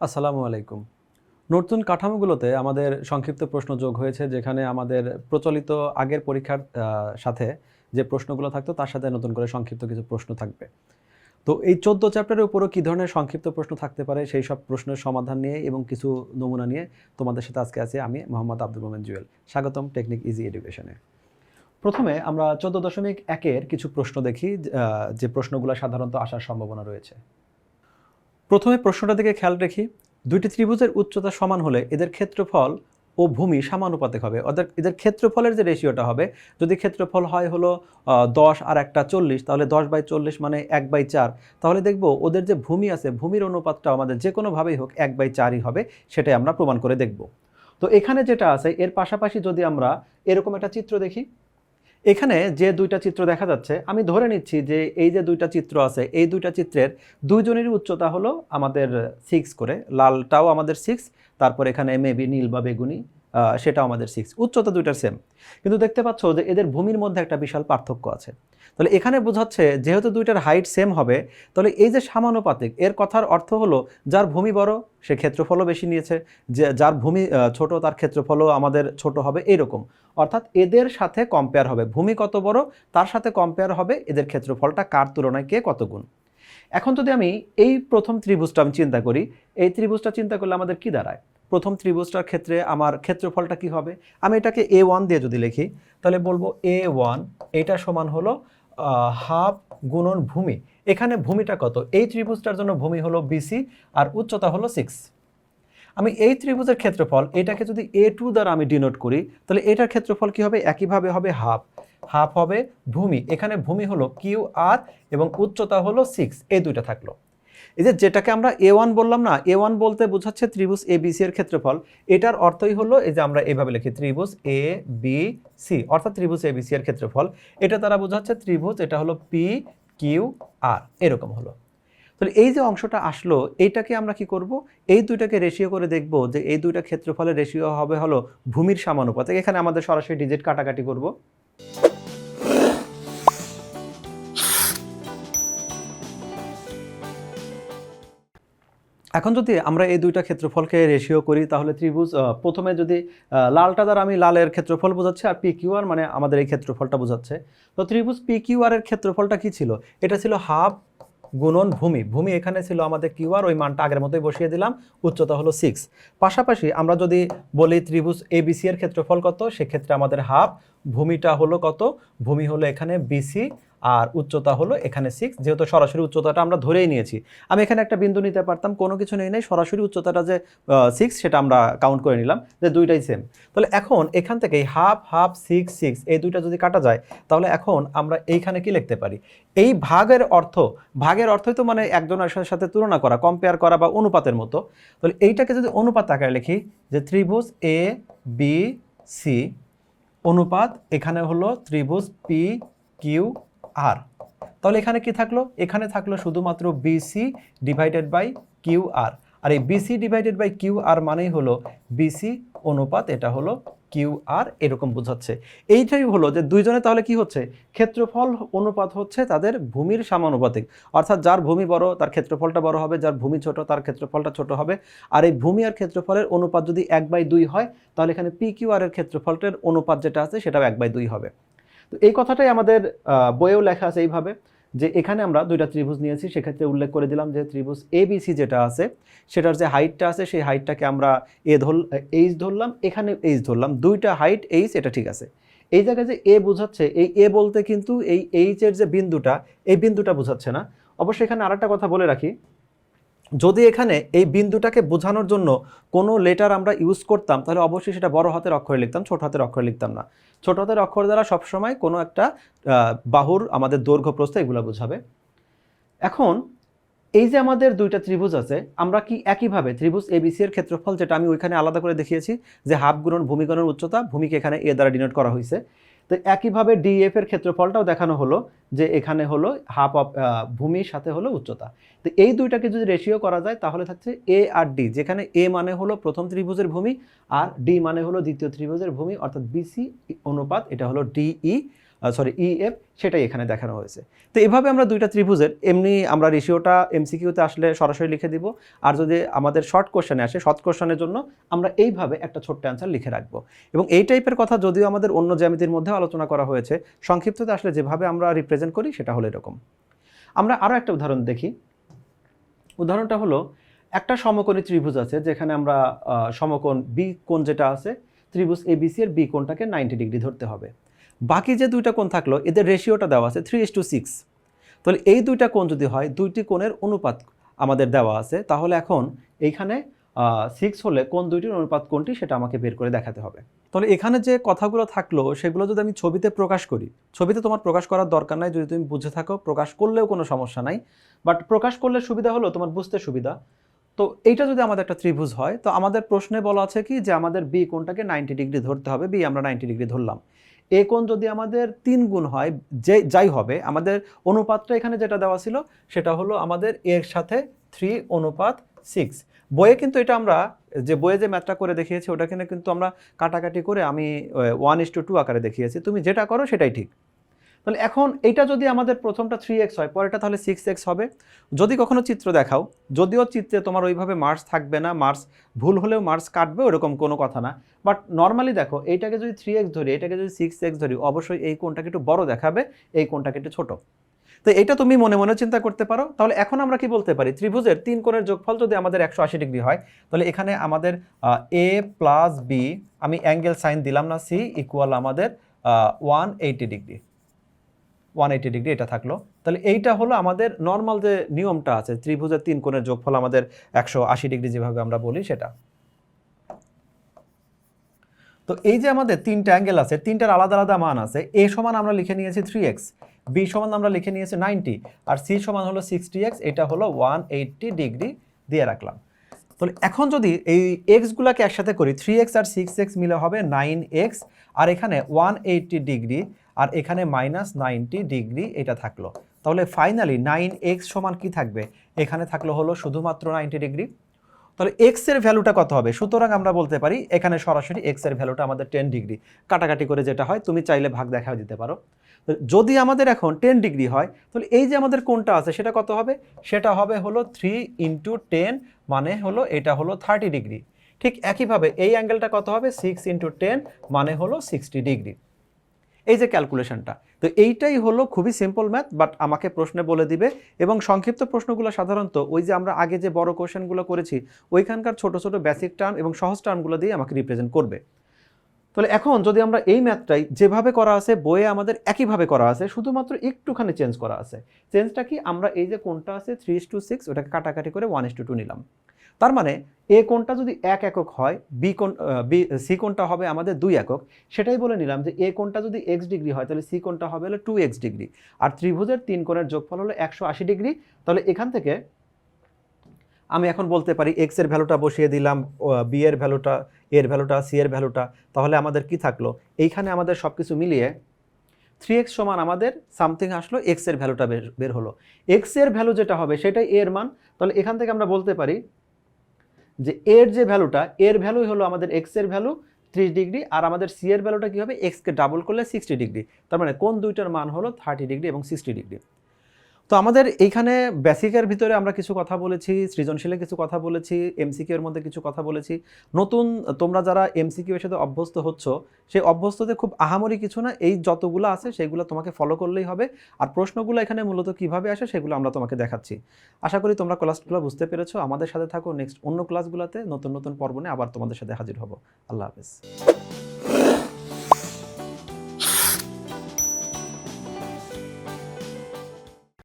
আসসালামু আলাইকুম। নতুন কাঠামোগুলোতে আমাদের সংক্ষিপ্ত প্রশ্ন যোগ হয়েছে, যেখানে আমাদের প্রচলিত আগের পরীক্ষার সাথে যে প্রশ্নগুলো থাকতো, তার সাথে নতুন করে সংক্ষিপ্ত কিছু প্রশ্ন থাকবে। তো এই চোদ্দ চ্যাপ্টারের উপরও কী ধরনের সংক্ষিপ্ত প্রশ্ন থাকতে পারে, সেই সব প্রশ্নের সমাধান নিয়ে এবং কিছু নমুনা নিয়ে তোমাদের সাথে আজকে আছি আমি, মোহাম্মদ আব্দুল মোমেন জুয়েল। স্বাগতম টেকনিক ইজি এডুকেশনে। প্রথমে আমরা চোদ্দ দশমিক একের কিছু প্রশ্ন দেখি যে প্রশ্নগুলো সাধারণত আসার সম্ভাবনা রয়েছে। প্রথমে প্রশ্নটা দিকে খেয়াল রাখি। দুইটি ত্রিভুজের উচ্চতা সমান হলে এদের ক্ষেত্রফল ও ভূমি সমানুপাতিক হবে। অর্থাৎ এদের ক্ষেত্রফলের যে রেশিওটা হবে, যদি ক্ষেত্রফল হয় হলো দশ আর একটা চল্লিশ, তাহলে দশ বাই চল্লিশ মানে এক বাই চার। তাহলে দেখব ওদের যে ভূমি আছে, ভূমির অনুপাতটা আমাদের যে কোনোভাবেই হোক এক বাই চারই হবে, সেটাই আমরা প্রমাণ করে দেখব। তো এখানে যেটা আছে, এর পাশাপাশি যদি আমরা এরকম একটা চিত্র দেখি এখানে যে দুইটা চিত্র দেখা যাচ্ছে, আমি ধরে নিচ্ছি যে এই যে দুইটা চিত্র আছে, এই দুইটা চিত্রের দুইজনেরই উচ্চতা হলো আমাদের সিক্স করে। লালটাও আমাদের সিক্স তারপর এখানে মেবি নীল বা বেগুনি সেটাও আমাদের সিক্স উচ্চতা দুইটার সেম কিন্তু দেখতে পাচ্ছ যে এদের ভূমির মধ্যে একটা বিশাল পার্থক্য আছে। তাহলে এখানে বোঝাচ্ছে যেহেতু দুইটার হাইট সেম হবে, তাহলে এই যে সামানুপাতিক, এর কথার অর্থ হলো যার ভূমি বড়, সে ক্ষেত্রফলও বেশি নিয়েছে, যে যার ভূমি ছোট, তার ক্ষেত্রফলও আমাদের ছোট হবে এইরকম অর্থাৎ এদের সাথে কম্পেয়ার হবে। ভূমি কত বড়? তার সাথে কম্পেয়ার হবে এদের ক্ষেত্রফলটা কার তুলনায় কে কত গুণ? এখন যদি আমি এই প্রথম ত্রিভুজটা আমি চিন্তা করি, এই ত্রিভুজটা চিন্তা করলে আমাদের কি দাঁড়ায়? প্রথম ত্রিভুজটার ক্ষেত্রে আমার ক্ষেত্রফলটা কি হবে? আমি এটাকে এ ওয়ান দিয়ে যদি লিখি, তাহলে বলব এ ওয়ান এটা সমান হলো হাফ গুণন ভূমি। এখানে ভূমিটা কত? এই ত্রিভুজটার জন্য ভূমি হলো বিসি আর উচ্চতা হলো সিক্স আমি এই ত্রিভুজের ক্ষেত্রফল, এটাকে যদি এ টু দ্বারা আমি ডিনোট করি, তাহলে এটার ক্ষেত্রফল কি হবে? একইভাবে হবে হাফ হাফ হবে ভূমি। এখানে ভূমি হলো কিউ আর এবং উচ্চতা হলো সিক্স এই দুইটা থাকল। এই যে যেটাকে আমরা এ ওয়ান বললাম না এ ওয়ান বলতে বোঝাচ্ছে ত্রিভুজ এ বি সি এর ক্ষেত্রফল। এটার অর্থই হলো এই যে আমরা এভাবে লিখি, ত্রিভুজ এ বি সি অর্থাৎ ত্রিভুজ এ বি সি এর ক্ষেত্রফল। এটা তারা বোঝাচ্ছে ত্রিভুজ, এটা হলো পি কিউ আর এরকম হলো। তাহলে এই যে অংশটা আসলো, এইটাকে আমরা কি করব? এই দুইটাকে রেশিও করে দেখব যে এই দুইটা ক্ষেত্রফলের রেশিও হবে হলো ভূমির সমানুপাতিক। এখানে আমাদের সরাসরি ডিজিট কাটাকাটি করব। এখন যদি আমরা এই দুইটা ক্ষেত্রফলকে রেশিও করি, তাহলে ত্রিভুজ প্রথমে যদি লালটা দ্বারা আমি লালের ক্ষেত্রফল বোঝাচ্ছে আর পি আর মানে আমাদের এই ক্ষেত্রফলটা বোঝাচ্ছে। তো ত্রিভুজ পি কিউ আর এর ক্ষেত্রফলটা কি ছিল? এটা ছিল হাফ গুণন ভূমি। ভূমি এখানে ছিল আমাদের কিউআর ওই মানটা আগের মতোই বসিয়ে দিলাম, উচ্চতা হলো সিক্স পাশাপাশি আমরা যদি বলি ত্রিভুজ এ বিসি এর ক্ষেত্রফল কত? সেক্ষেত্রে আমাদের হাফ ভূমিটা হলো কত? ভূমি হলো এখানে বিসি আর উচ্চতা হলো এখানে সিক্স যেহেতু সরাসরি উচ্চতাটা আমরা ধরেই নিয়েছি। আমি এখানে একটা বিন্দু নিতে পারতাম, কোনো কিছু নেই নেই, সরাসরি উচ্চতাটা যে সিক্স সেটা আমরা কাউন্ট করে নিলাম যে দুইটাই সেম তাহলে এখন এখান থেকে হাফ হাফ সিক্স সিক্স এই দুইটা যদি কাটা যায়, তাহলে এখন আমরা এইখানে কি লিখতে পারি? এই ভাগের অর্থ, ভাগের অর্থই তো মানে একজনের সাথে সাথে তুলনা করা কম্পেয়ার করা বা অনুপাতের মতো। তাহলে এইটাকে যদি অনুপাত আকারে লিখি, যে ত্রিভুজ এ বি সি অনুপাত এখানে হলো ত্রিভুজ পি কিউ আর। তাহলে এখানে কি থাকল? এখানে থাকল শুধুমাত্র BC divided by Q R আর এই BC divided by Q R মানেই হলো বিসি অনুপাত এটা হলো কিউ আর এরকম বোঝাচ্ছে। এইটাই হলো যে দুইজনে তাহলে কি হচ্ছে? ক্ষেত্রফল অনুপাত হচ্ছে তাদের ভূমির সমানুপাতিক। অর্থাৎ যার ভূমি বড়, তার ক্ষেত্রফলটা বড় হবে, যার ভূমি ছোট, তার ক্ষেত্রফলটা ছোট হবে। আর এই ভূমি আর ক্ষেত্রফলের অনুপাত যদি এক বাই দুই হয়, তাহলে এখানে পি কিউ আর এর ক্ষেত্রফলটার অনুপাত যেটা আছে, সেটাও এক বাই দুই হবে। তো এই কথাটাই আমাদের বইয়েও লেখা আছে এইভাবে, যে এখানে আমরা দুইটা ত্রিভুজ নিয়েছি। সেক্ষেত্রে উল্লেখ করে দিলাম যে ত্রিভুজ এবিসি যেটা আছে, সেটার যে হাইটটা আছে, সেই হাইটটাকে আমরা এ ধর এইচ ধরলাম, এখানে এইচ ধরলাম। দুইটা হাইট এইচ এটা ঠিক আছে। এই জায়গায় যে এ বোঝাচ্ছে, এই এ বলতে কিন্তু এই এইচ এর যে বিন্দুটা, এই বিন্দুটা বোঝাচ্ছে না। অবশ্যই এখানে আরেকটা কথা বলে রাখি যদি এখানে এই বিন্দুটাকে বোঝানোর জন্য কোনো লেটার আমরা ইউজ করতাম, তাহলে অবশ্যই সেটা বড় হাতের অক্ষরে লিখতাম, ছোট হাতের অক্ষরে লিখতাম না। ছোট হাতের অক্ষর দ্বারা সবসময় কোনো একটা বাহুর আমাদের দৈর্ঘ্য, প্রস্থ এগুলো বোঝাবে। এখন এই যে আমাদের দুইটা ত্রিভুজ আছে, আমরা কি একইভাবে ত্রিভুজ এবিসি এর ক্ষেত্রফল যেটা আমি ওইখানে আলাদা করে দেখিয়েছি, যে হাফ গুণন ভূমিগণের উচ্চতা, ভূমিকে এখানে এ দ্বারা ডিনোট করা হয়েছে তো একইভাবে ডিএফ এর ক্ষেত্রফলটাও দেখানো হলো যে এখানে হলো হাফ অফ ভূমির সাথে হলো উচ্চতা। তো এই দুইটাকে যদি রেশিও করা যায়, তাহলে থাকছে এ আর ডি যেখানে এ মানে হলো প্রথম ত্রিভুজের ভূমি আর ডি মানে হলো দ্বিতীয় ত্রিভুজের ভূমি, অর্থাৎ বিসি অনুপাত, এটা হলো ডিই সরি ই এফ সেটাই এখানে দেখানো হয়েছে। তো এভাবে আমরা দুইটা ত্রিভুজের, এমনি আমরা রেশিওটা এমসিকিউতে আসলে সরাসরি লিখে দিব। আর যদি আমাদের শর্ট কোশ্চেনে আসে শর্ট কোশ্চেনের জন্য আমরা এইভাবে একটা ছোট্ট অ্যান্সার লিখে রাখব। এবং এই টাইপের কথা যদিও আমাদের অন্য জ্যামিতির মধ্যে আলোচনা করা হয়েছে, সংক্ষিপ্ততে আসলে যেভাবে আমরা রিপ্রেজেন্ট করি সেটা হলো এরকম। আমরা আরও একটা উদাহরণ দেখি। উদাহরণটা হলো, একটা সমকোণী ত্রিভুজ আছে যেখানে আমরা সমকোণ বি কোণ যেটা আছে, ত্রিভুজ এবিসি এর বি কোণটাকে নাইনটি ডিগ্রি ধরতে হবে। বাকি যে দুইটা কোণ থাকল, এদের রেশিওটা দেওয়া আছে থ্রি টু সিক্স তাহলে এই দুইটা কোণ যদি হয়, দুইটি কোণের অনুপাত আমাদের দেওয়া আছে, তাহলে এখন এইখানে সিক্স হলে কোন দুইটির অনুপাত কোনটি সেটা আমাকে বের করে দেখাতে হবে। তাহলে এখানে যে কথাগুলো থাকল, সেগুলো যদি আমি ছবিতে প্রকাশ করি, ছবিতে তোমার প্রকাশ করার দরকার নাই, যদি তুমি বুঝে থাকো, প্রকাশ করলেও কোনো সমস্যা নাই বাট প্রকাশ করলে সুবিধা হলো তোমার বুঝতে সুবিধা। তো এইটা যদি আমাদের একটা ত্রিভুজ হয়, তো আমাদের প্রশ্নে বলা আছে কি যে আমাদের বি কোনটাকে নাইনটি ডিগ্রি ধরতে হবে বি আমরা নাইনটি ডিগ্রি ধরলাম। এ কোণ যদি আমাদের তিন গুণ হয়, যে, যাই হবে, আমাদের অনুপাতটা এখানে যেটা দেওয়া ছিল, সেটা হলো আমাদের এর সাথে থ্রি অনুপাত সিক্স। বইয়ে কিন্তু এটা আমরা, যে বইয়ে যে ম্যাথটা করে দেখিয়েছি, ওটা কিনে কিন্তু আমরা কাটাকাটি করে আমি ওয়ান ইস টু টু আকারে দেখিয়েছি। তুমি যেটা করো সেটাই ঠিক। তাহলে এখন এটা যদি আমাদের প্রথমটা থ্রি এক্স হয়, পরেরটা তাহলে সিক্স এক্স হবে। যদি কখনো চিত্র দেখাও, যদিও চিত্রে তোমার ওইভাবে মার্কস থাকবে না মার্স ভুল হলেও মার্কস কাটবে, ওরকম কোনো কথা না। বাট নর্মালি দেখো, এইটাকে যদি থ্রি এক্স ধরি, এটাকে যদি সিক্স এক্স ধরি, অবশ্যই এই কোনটাকে একটু বড় দেখাবে, এই কোণটাকে একটু ছোট। তো এটা তুমি মনে মনে চিন্তা করতে পারো। তাহলে এখন আমরা কি বলতে পারি? ত্রিভুজের তিন কোণের যোগফল যদি আমাদের একশো আশি ডিগ্রি হয়, তাহলে এখানে আমাদের এ প্লাস বি আমি অ্যাঙ্গেল সাইন দিলাম না সি ইকুয়াল আমাদের one eighty degree. One eighty degree এটা থাকল। তাহলে এইটা হলো আমাদের নর্মাল যে নিয়মটা আছে, ত্রিভুজের তিন কোণের যোগফল আমাদের একশো আশি ডিগ্রি যেভাবে আমরা বলি সেটা। তো এই যে আমাদের তিনটা অ্যাঙ্গেল আছে, তিনটার আলাদা আলাদা মান আছে, এ সমান আমরা লিখে নিয়েছি থ্রি এক্স বি সমান আমরা লিখে নিয়েছি নাইনটি আর সি সমান হলো সিক্সটি এক্স এটা হলো ওয়ান এইটটি ডিগ্রি দিয়ে রাখলাম। তাহলে এখন যদি এই এক্সগুলোকে একসাথে করি থ্রি এক্স আর সিক্স এক্স মিলে হবে নাইন এক্স আর এখানে ওয়ান এইটটি ডিগ্রি আর এখানে মাইনাস নাইনটি ডিগ্রি এটা থাকল। তাহলে ফাইনালি নাইন এক্স সমান কি থাকবে? এখানে থাকল হলো শুধুমাত্র নাইনটি ডিগ্রি তাহলে এক্সের ভ্যালুটা কত হবে? সুতরাং আমরা বলতে পারি এখানে সরাসরি এক্সের ভ্যালুটা আমাদের টেন ডিগ্রি কাটাকাটি করে যেটা হয়, তুমি চাইলে ভাগ দেখা দিতে পারো। যদি আমাদের এখন টেন ডিগ্রি হয়, তাহলে এই যে আমাদের কোনটা আছে, সেটা কত হবে? সেটা হবে হলো থ্রি ইন্টু টেন মানে হলো এটা হলো থার্টি ডিগ্রি ঠিক একইভাবে এই অ্যাঙ্গেলটা কত হবে? সিক্স ইন্টু টেন মানে হলো সিক্সটি ডিগ্রি এই যে ক্যালকুলেশনটা তো এইটাই হলো খুবই সিম্পল ম্যাথ বাট আমাকে প্রশ্নে বলে দিবে। এবং সংক্ষিপ্ত প্রশ্নগুলো সাধারণত ওই যে আমরা আগে যে বড় কোশ্চেনগুলো করেছি, ওইখানকার ছোট ছোট বেসিক টার্ম এবং সহজ টার্মগুলো দিয়ে আমাকে রিপ্রেজেন্ট করবে। তাহলে এখন যদি আমরা এই ম্যাথটাই যেভাবে করা আছে, বইয়ে আমাদের একইভাবে করা আছে, শুধুমাত্র একটুখানি চেঞ্জ করা আছে। চেঞ্জটা কি? আমরা এই যে কোনটা আছে থ্রি টু সিক্স ওটাকে কাটাকাটি করে ওয়ান ইস টু টু নিলাম। তার মানে এ কোণটা যদি এক একক হয়, বি কোণ বি, সি কোণটা হবে আমাদের দুই একক। সেটাই বলে নিলাম যে এ কোণটা যদি এক্স ডিগ্রি হয়, তাহলে সি কোণটা হবে হলো টু এক্স ডিগ্রি। আর ত্রিভুজের তিন কোণের যোগফল হলো একশো আশি ডিগ্রি। তাহলে এখান থেকে আমি এখন বলতে পারি এক্সের ভ্যালুটা বসিয়ে দিলাম বি এর ভ্যালুটা এর ভ্যালুটা সি এর ভ্যালুটা তাহলে আমাদের কি থাকল? এইখানে আমাদের সব কিছু মিলিয়ে থ্রি এক্স সমান আমাদের সামথিং আসলো এক্সের ভ্যালুটা বের বের হলো। এক্সের ভ্যালু যেটা হবে সেটাই এর মান। তাহলে এখান থেকে আমরা বলতে পারি যে এর যে ভ্যালুটা, এর ভ্যালুই হলো আমাদের এক্সের ভ্যালু ত্রিশ ডিগ্রি, আর আমাদের সি এর ভ্যালুটা কী হবে? এক্সকে ডাবল করলে সিক্সটি ডিগ্রি। তার মানে কোন দুইটার মান হলো থার্টি ডিগ্রি এবং সিক্সটি ডিগ্রি। তো আমাদের এইখানে বেসিকের ভিতরে আমরা কিছু কথা বলেছি সৃজনশীলে কিছু কথা বলেছি এমসিকিউ এর মধ্যে কিছু কথা বলেছি। নতুন তোমরা যারা এমসিকিউ এর সাথে অভ্যস্ত হচ্ছ, সেই অভ্যস্ততে খুব আহামরি কিছু না, এই যতগুলো আছে সেগুলো তোমাকে ফলো করলেই হবে। আর প্রশ্নগুলো এখানে মূলত কীভাবে আসে সেগুলো আমরা তোমাকে দেখাচ্ছি। আশা করি তোমরা ক্লাসগুলো বুঝতে পেরেছ। আমাদের সাথে থাকো নেক্সট অন্য ক্লাসগুলোতে নতুন নতুন পর্ব নিয়ে আবার তোমাদের সাথে হাজির হব। আল্লাহ হাফেজ।